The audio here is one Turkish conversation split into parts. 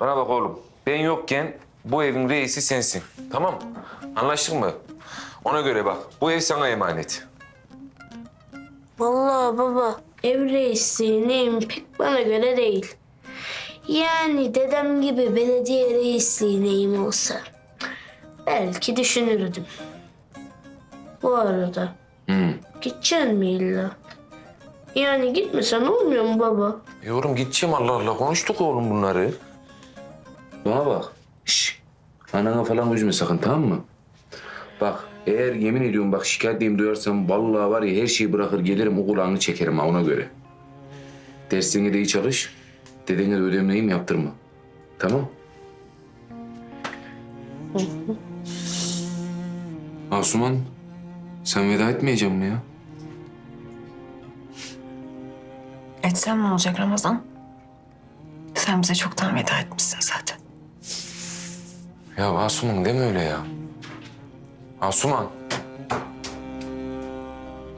Bana bak oğlum. Ben yokken bu evin reisi sensin. Tamam mı? Anlaştık mı? Ona göre bak. Bu ev sana emanet. Vallahi baba ev reisliği neyim pek bana göre değil. Yani dedem gibi belediye reisliği neyim olsa belki düşünürdüm. Bu arada gideceksin mi illa? Yani gitmesen olmuyor mu baba? Yorum gideceğim Allah Allah. Konuştuk oğlum bunları. Bana bak. Şş. Anana falan üzme sakın tamam mı? Bak eğer yemin ediyorum bak şikayetliyim duyarsam vallahi var ya her şeyi bırakır gelirim o kulağını çekerim ha ona göre. Dersine de iyi çalış. Dedene de ödemleyim yaptırma. Tamam? Asuman sen veda etmeyecek mi ya? Etsem ne olacak Ramazan? Sen bize çoktan veda etmişsin zaten. Ya Asuman deme öyle ya. Asuman.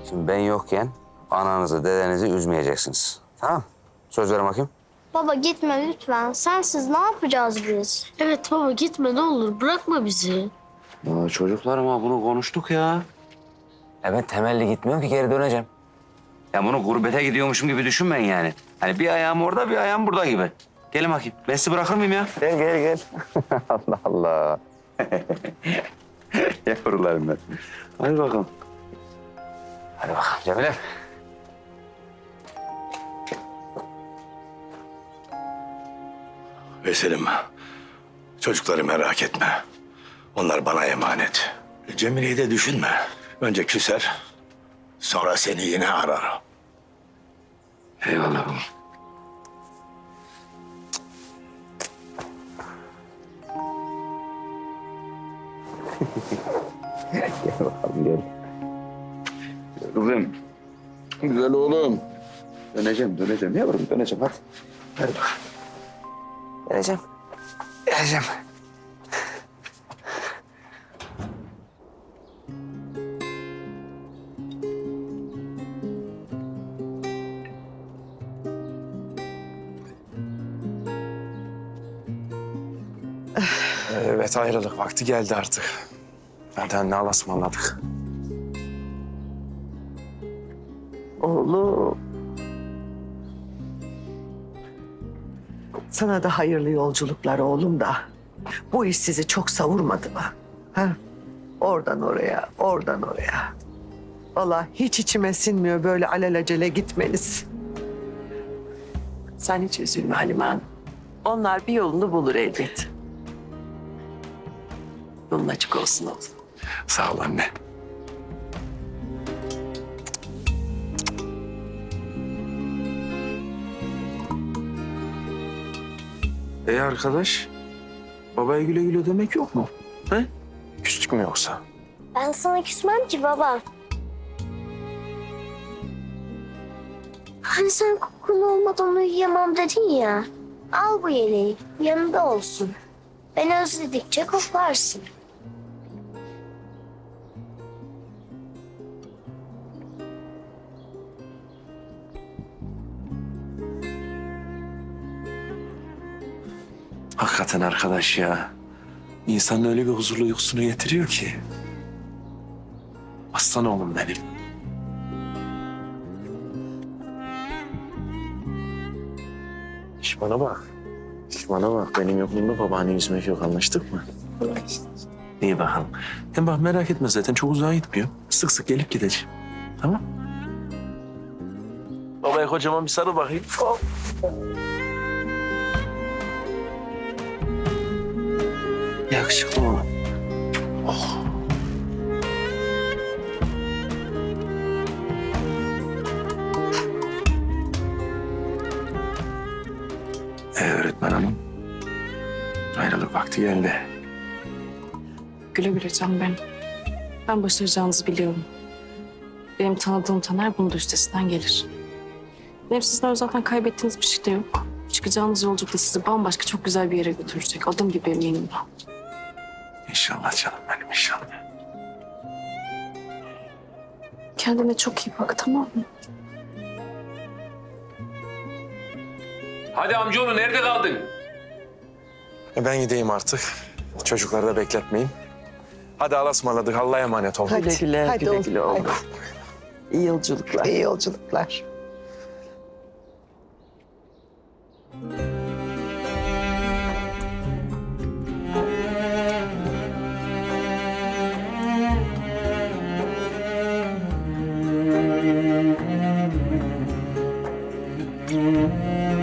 Şimdi ben yokken ananızı, dedenizi üzmeyeceksiniz. Tamam Söz verin bakayım. Baba gitme lütfen. Sensiz ne yapacağız biz? Evet baba gitme ne olur bırakma bizi. Ya çocuklarım ha bunu konuştuk ya. Evet temelli gitmiyorum ki geri döneceğim. Ya bunu gurbete gidiyormuşum gibi düşünmeyin yani. Hani bir ayağım orada bir ayağım burada gibi. Gelin bakayım. Ben sizi bırakır mıyım ya? Gel gel gel. Allah Allah. Yavrularım ben. Hadi bakalım. Hadi bakalım Cemile. Veselim, çocukları merak etme. Onlar bana emanet. Cemile'yi de düşünme. Önce küser, sonra seni yine arar. Eyvallah baba. Gel bakalım gel. Kızım. Güzel oğlum. Döneceğim, döneceğim. Yavrum döneceğim hadi. Hadi bak. Geleceğim. Geleceğim. Evet ayrılık vakti geldi artık. Benden ne alasmanladık. Oğlum. Sana da hayırlı yolculuklar oğlum da. Bu iş sizi çok savurmadı mı? Ha? Oradan oraya, oradan oraya. Vallahi hiç içime sinmiyor böyle alelacele gitmeniz. Sen hiç üzülme Halime Hanım. Onlar bir yolunu bulur elbet. Yolun açık olsun oğlum. Sağ ol anne. E arkadaş, babaya güle güle demek yok mu? He? Küstük mü yoksa? Ben sana küsmem ki baba. Hani sen kokun olmadan uyuyamam dedin ya. Al bu yeleği, yanında olsun. Beni özledikçe koklarsın. Hakikaten arkadaş ya. İnsanın öyle bir huzurlu uykusunu getiriyor ki. Aslan oğlum benim. İş bana bak. İş bana bak. Benim yokluğumda babaanne üzmek yok. Anlaştık mı? İyi bakalım. Hem bak merak etme zaten çok uzağa gitmiyor. Sık sık gelip gideceğim. Tamam? Babaya kocaman bir sarıl bakayım. Hop. Yakışıklı oğlum. Oh. Ee, öğretmen hanım. Ayrılık vakti geldi. Güle güle Can ben. Ben başaracağınızı biliyorum. Benim tanıdığım Taner bunun da üstesinden gelir. Benim sizden zaten kaybettiğiniz bir şey de yok. Çıkacağınız yolculukta sizi bambaşka çok güzel bir yere götürecek. Adım gibi eminim ben. İnşallah canım benim inşallah. Kendine çok iyi bak tamam mı? Hadi amcaoğlu nerede kaldın? E ben gideyim artık. Çocukları da bekletmeyin. Hadi Allah'a ısmarladık. Allah'a emanet olun. Hadi. Güle güle, Hadi güle oğlum, güle oğlum. İyi yolculuklar. İyi yolculuklar. Baba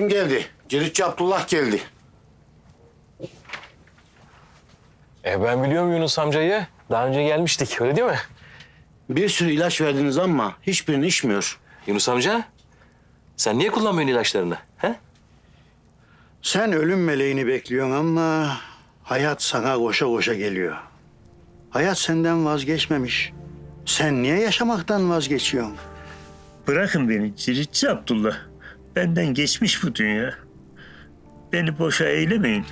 kim geldi? Ciritçi Abdullah geldi. E ben biliyorum Yunus amcayı. Daha önce gelmiştik öyle değil mi? Bir sürü ilaç verdiniz ama hiçbirini içmiyor. Yunus amca sen niye kullanmıyorsun ilaçlarını? He? Sen ölüm meleğini bekliyorsun ama hayat sana koşa koşa geliyor. Hayat senden vazgeçmemiş. Sen niye yaşamaktan vazgeçiyorsun? Bırakın beni Ciritçi Abdullah. Benden geçmiş bu dünya. Beni boşa eylemeyin.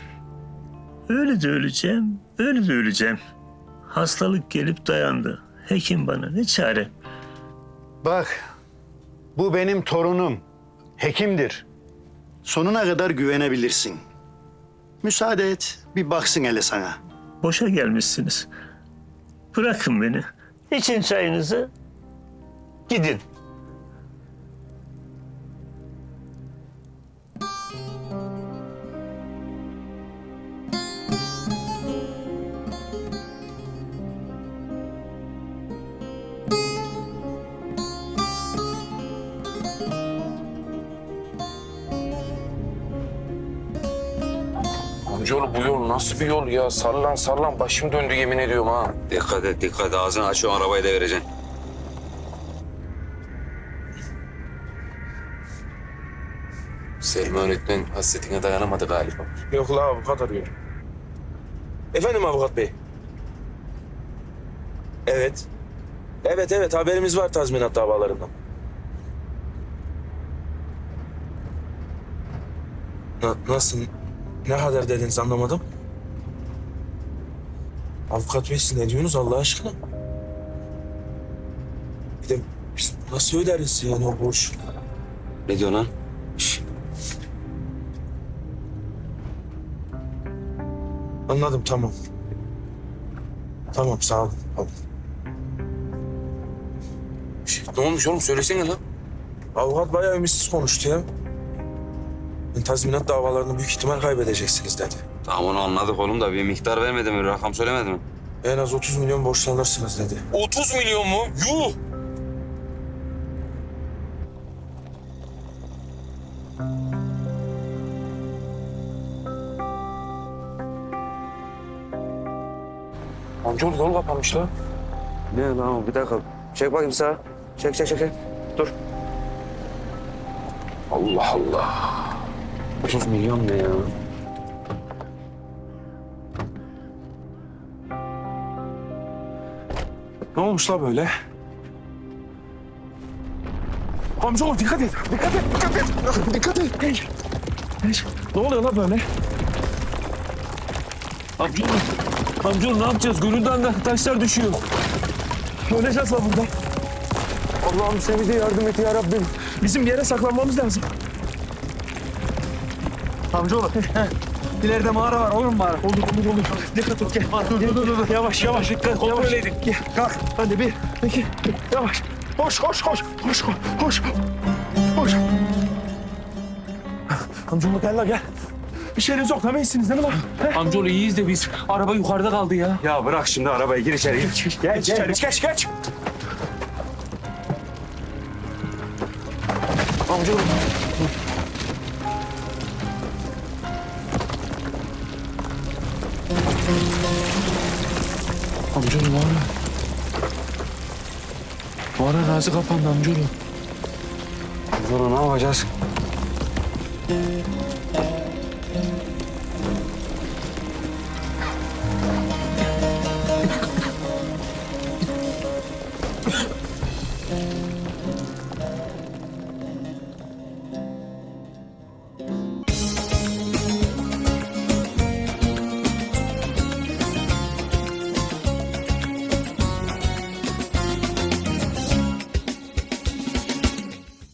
Öyle de öleceğim, öyle de öleceğim. Hastalık gelip dayandı. Hekim bana ne çare? Bak, bu benim torunum. Hekimdir. Sonuna kadar güvenebilirsin. Müsaade et, bir baksın hele sana. Boşa gelmişsiniz. Bırakın beni. İçin çayınızı. Gidin. Amcaoğlu bu yol nasıl bir yol ya? Sallan sallan başım döndü yemin ediyorum ha. Dikkat et dikkat. Ağzını açıyorsun arabayı da vereceksin. Selma öğretmen hasretine dayanamadı galiba. Yok la avukat arıyorum. Efendim avukat bey. Evet. Evet evet haberimiz var tazminat davalarından. Na- nasıl? Ne kadar dediniz anlamadım. Avukat bey siz ne diyorsunuz Allah aşkına? Bir de biz nasıl öderiz yani o borç? Ne diyorsun lan? Şş, Anladım tamam. Tamam sağ olun. Tamam. şş, ne olmuş oğlum söylesene lan. Avukat bayağı ümitsiz konuştu ya. Tazminat davalarını büyük ihtimal kaybedeceksiniz dedi. Tamam onu anladık oğlum da bir miktar vermedi mi? Rakam söylemedi mi? En az 30 milyon borçlanırsınız dedi. 30 milyon mu? Yuh! Amcaoğlu yol kapanmış lan. Ne lan o? Bir dakika. Çek bakayım sağa. Çek çek çek. çek. Dur. Allah Allah. 30 milyon ne ya? Ne olmuş la böyle? Amcaoğlu dikkat et. Dikkat et. Dikkat et. Dikkat et. Hey. Hey. Ne oluyor la böyle? Amcaoğlu. Amcaoğlu ne yapacağız? Gönülden de taşlar düşüyor. Öleceğiz la burada. Allah'ım sen bize yardım et ya Rabbim. Bizim bir yere saklanmamız lazım. Amcaoğlu. İleride mağara var. Olur mu mağara? Olur, olur, olur. Dikkat et, gel. Dur, dur, dur, dur. Yavaş, yavaş. Dikkat, yavaş. Gel, kalk. Hadi bir, iki, yavaş. Koş, koş, koş. Koş, koş, koş. Koş. Amcaoğlu gel la gel. Bir şeyiniz yok, mi? İyisiniz değil mi lan? Amcaoğlu iyiyiz de biz. Araba yukarıda kaldı ya. Ya bırak şimdi arabayı, gir içeri. Geç, geç, geç, geç, geç. Amcaoğlu. Amcaoğlu mağara. Mağara razı kapandı amcaoğlu. Sonra ne yapacağız?